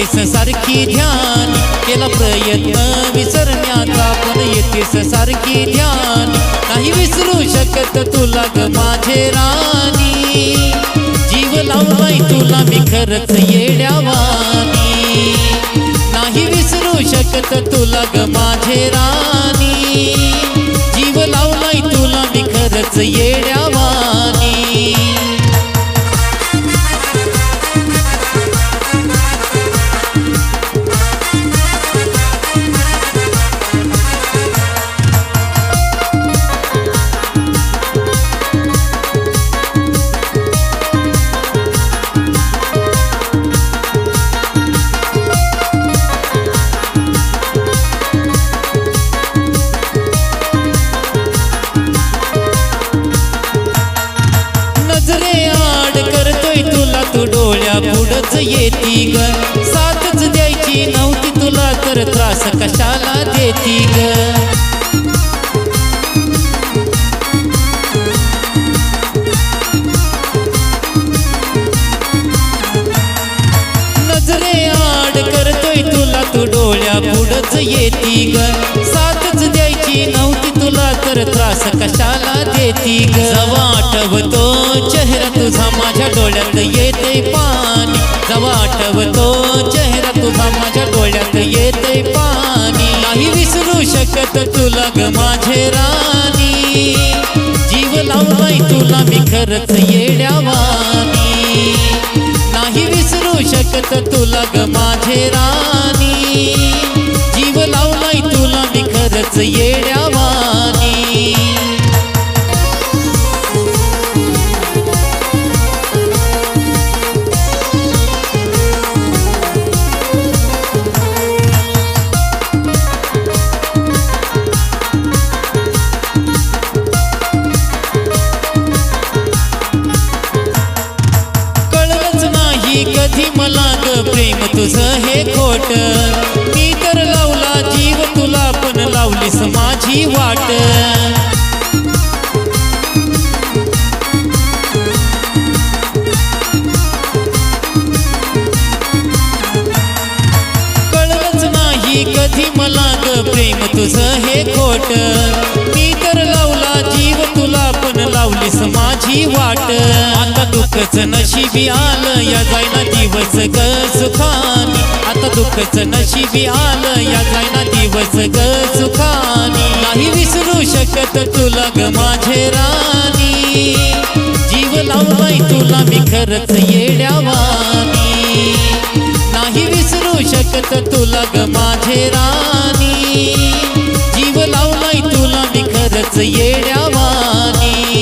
येतेस सारखी ध्यान. केला प्रयत्न विसरण्याचा पण येतेस सारखी ध्यान. नाही विसरू शकत तुला ग माझे राणी. जीव लावलाय तुला मी खरंच येड्यावानी. नाही विसरू शकत तुला ग माझे राणी. जीव लावलाय तुला मी खरंच येड्यावानी. येती ग साथच द्यायची नव्हती तुला तर त्रास कशाला देती ग? नजरे आड करतोय तुला तू डोळ्या पुढच येती ग साथच द्यायची नव्हती तुला तर त्रास कशाला देती जवा आठवतो चेहरा तुझा माझ्या डोळ्यात येते पाणी. जवा आठवतो चेहरा तुझा माझ्या डोळ्यात येते पाणी. नाही विसरू शकत तुला ग माझे राणी. जीव लावलाय तुला मी खरंच येड्यावानी नाही विसरू शकत तुला ग माझे राणी. खरंच येड्यावानी. कळलंच नाही कधी मला ग प्रेम तुझं हे खोट. मी तर लावला जीव तुला पण लावलीस माझी वाट. कळलंच नाही कधी मला ग प्रेम तुझं हे खोट. मी तर लावला जीव तुला पण लावलीस माझी वाट. आता दुःखच नशिबी आलं या जायना दिवस ग सुखानी. आता दुःखच नशिबी आलं या जायना दिवस ग सुखानी. नाही विसरू शकत तुला ग माझे राणी. जीव लावलाय तुला मी खरंच येड्यावानी. नाही विसरू शकत तुला ग माझे राणी. जीव लावलाय तुला मी खरंच येड्यावा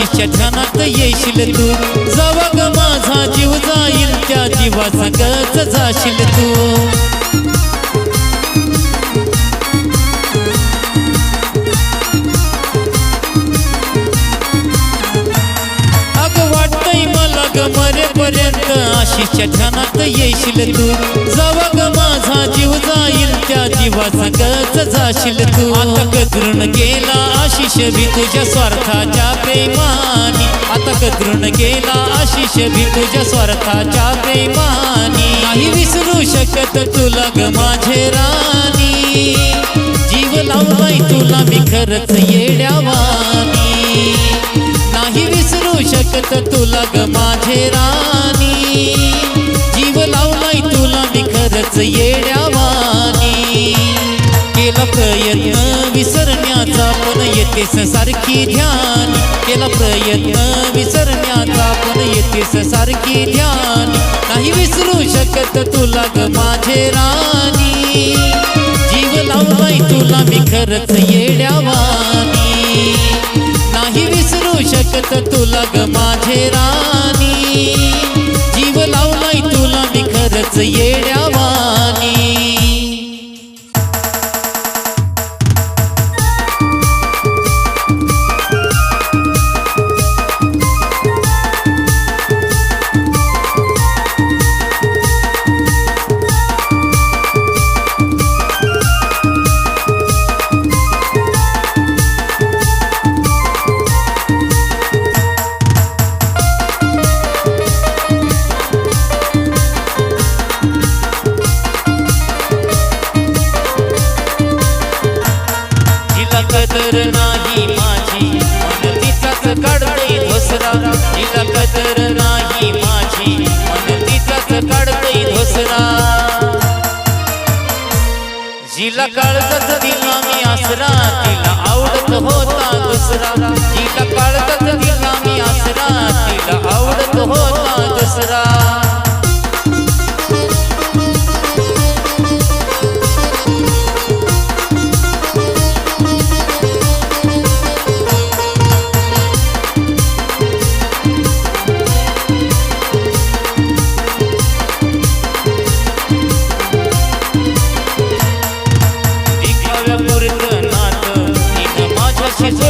मरेपर्यंत आशीच्या ध्यानात येशील तू. जवा ग माझा जीव जाईल त्या जीवाचा गच जाशील तू. ग मरेपर्यंत आशीच्या ध्यानात येशील तू. जवा ग माझा जीव जाईल त्या जीवाचा गच जाशील तू. आता गदरून गेला आशिष भी तुझ्या स्वार्थाच्या प्रेमानी. आता गदरून गेला आशिष भी तुझ्या स्वार्थाच्या प्रेमानी. नाही विसरू शकत तुला ग माझे राणी. जीव लावलाय तुला मी खरंच येड्यावानी. विसरू शकत तुला ग माझे राणी? जीव लावलाय तुला मी खरंच येड्यावानी केला प्रयत्न विसरण्याचा पण येतेस सारखी ध्यान. केला प्रयत्न विसरण्याचा पण येतेस सारखी ध्यान. नाही विसरू शकत तुला ग माझे राणी. जीव लावलाय तुला मी खरंच येड्यावानी लागत तुला ग माझे राणी. जीव लावलाय तुला मी खरच येड्या. si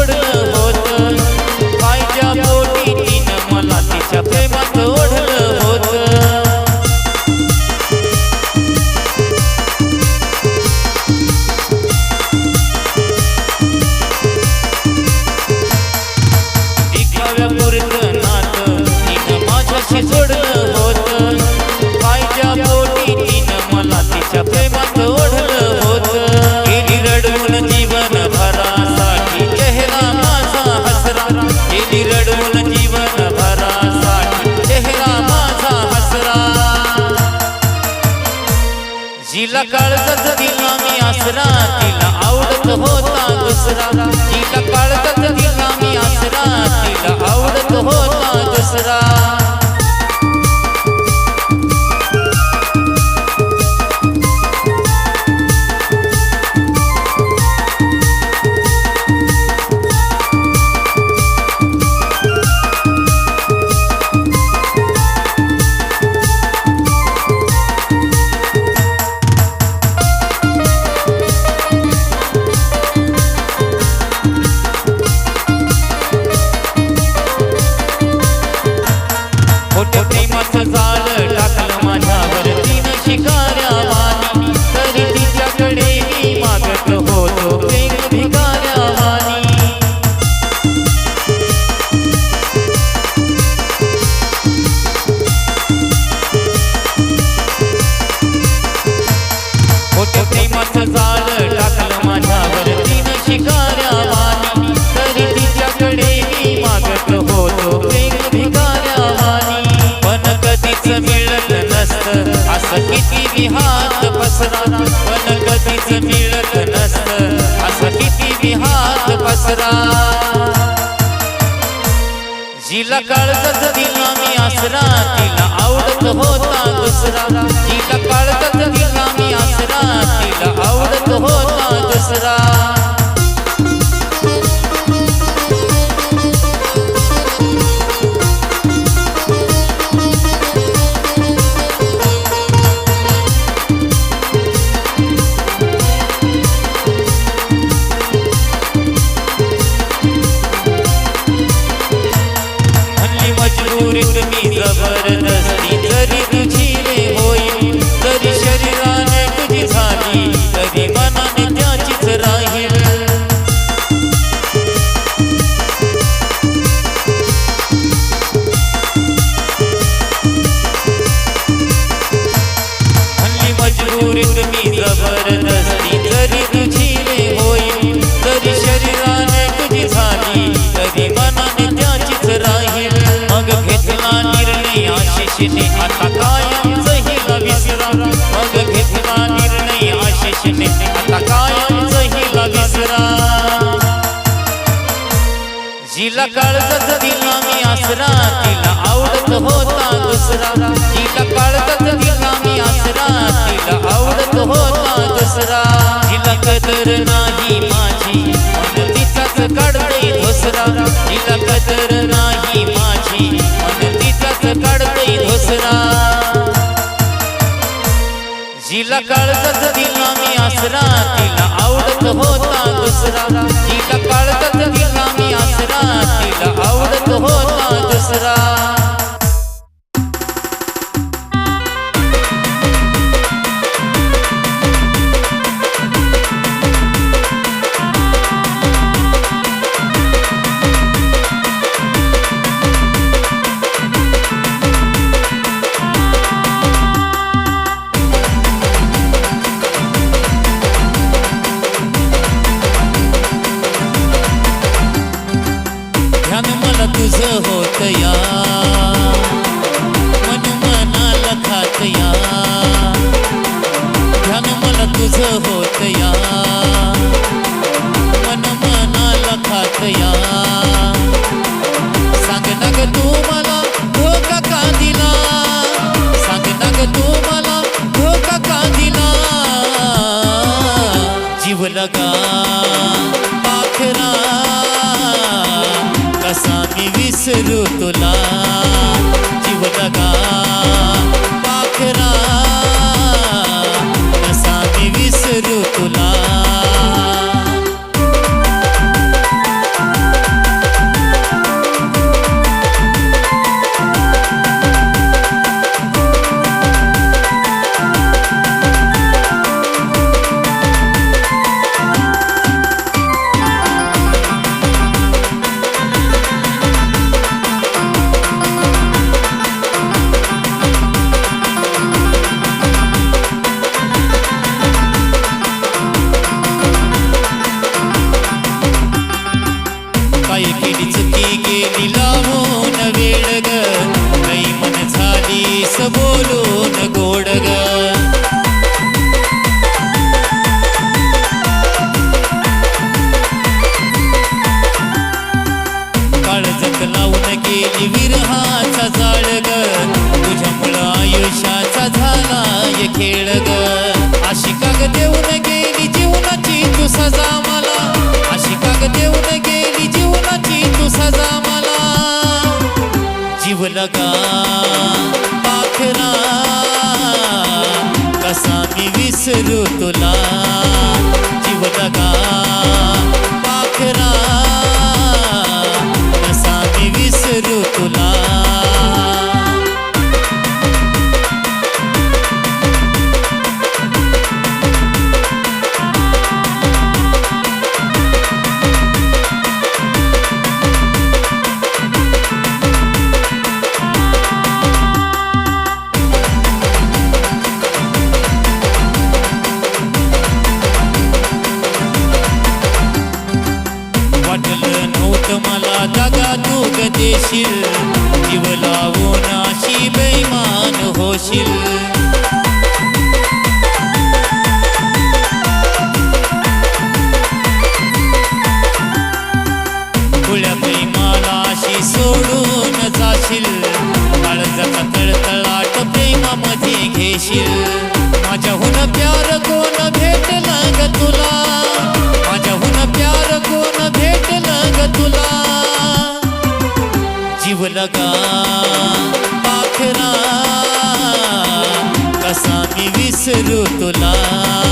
काळजात दिला मी आसरा तिला आवडत होता दुसरा. किती विहात पसरा पण कधीच मिळत नसत. असं किती विहात पसरा जिला काळजाच दिला मी आसरा तिला आवडत होता दुसरा. ढोसरा तिला कदर नाही माझी. मन तिचाच काढते ढोसरा तिला कदर नाही माझी. मन तिचाच काढते ढोसरा जिला काळजाच दिला मी आसरा. तिला आवडत होता दुसरा. जिला काळजाच दिला मी आसरा. तिला आवडत होता दुसरा. शुभ लगा पाखरा कसा मी विसरू तुला। देशील. जीव लावून अशी बैमान होशील. खुळ्या बैमालाशी सोडून जाशील. काळजाचा तळतळाट प्रेमामध्ये घेशील. जीव लगा पाखरा कसा मी विसरू तुला।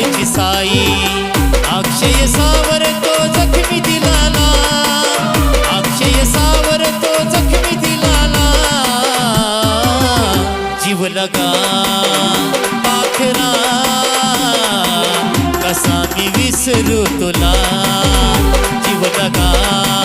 सावरची साई. अक्षय सावर तो जखमी दिलाला. अक्षय सावर तो जखमी दिलाला. जीव लगा पाखरा. कसा मी विसरू तुला? जीव लगा.